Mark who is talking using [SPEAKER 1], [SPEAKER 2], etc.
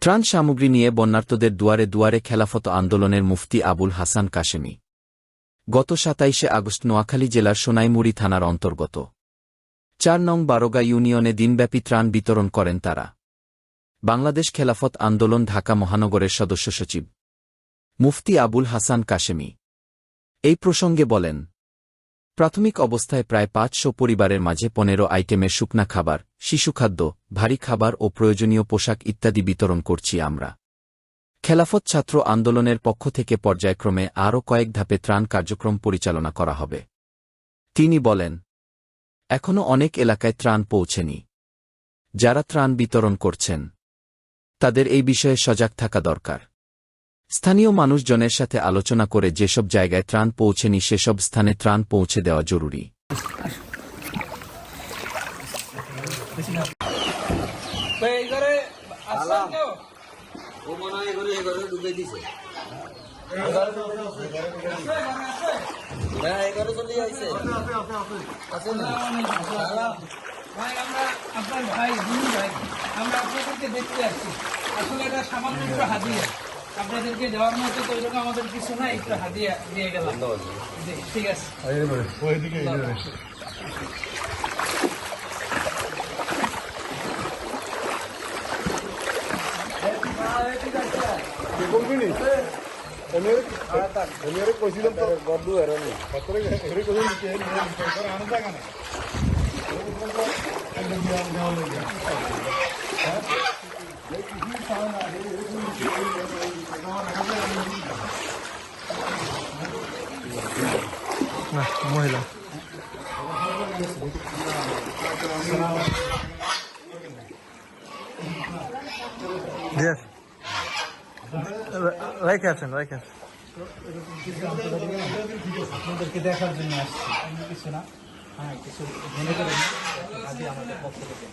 [SPEAKER 1] ত্রাণ সামগ্রী নিয়ে বন্যার্তদের দুয়ারে দুয়ারে খেলাফত আন্দোলনের মুফতি আবুল হাসান কাশেমি। গত সাতাইশে আগস্ট নোয়াখালী জেলার সোনাইমুড়ি থানার অন্তর্গত। চার নং বারোগা ইউনিয়নে দিনব্যাপী ত্রাণ বিতরণ করেন তারা। বাংলাদেশ খেলাফত আন্দোলন ঢাকা মহানগরের সদস্য সচিব। মুফতি আবুল হাসান কাশেমি। এই প্রসঙ্গে বলেন প্রাথমিক অবস্থায় প্রায় পাঁচশো পরিবারের মাঝে পনেরো আইটেমের শুকনা খাবার শিশুখাদ্য ভারী খাবার ও প্রয়োজনীয় পোশাক ইত্যাদি বিতরণ করছি আমরা। খেলাফত ছাত্র আন্দোলনের পক্ষ থেকে পর্যায়ক্রমে আরও কয়েক ধাপে ত্রাণ কার্যক্রম পরিচালনা করা হবে। তিনি বলেন এখনও অনেক এলাকায় ত্রাণ পৌঁছেনি। যারা ত্রাণ বিতরণ করছেন, তাদের এই বিষয়ে সজাগ থাকা দরকার। স্থানীয় মানুষজনের সাথে আলোচনা করে যেসব জায়গায় ত্রাণ পৌঁছেনি, সেসব স্থানে ত্রাণ পৌঁছে দেওয়া জরুরি।
[SPEAKER 2] আমরা আপনার ভাই ভাই আমরা আপনাদেরকে দেখতে আসছি আসলে এটা সামান্য হাদিয়া আপনাদেরকে দেওয়ার মতো তো এরকম আমাদের কিছু নাই একটু হাদিয়া দিয়ে গেলাম জি, ঠিক আছে
[SPEAKER 3] কৈছিলাম তো বন্ধু এরনি হেৰি কৈছিল নাই মহিলা Yes. আছেন রেখে আছেন
[SPEAKER 2] দেখার জন্য আসছি। কিছু না। হ্যাঁ কিছু মনে করেন আজকে আমাদের পক্ষ থেকে।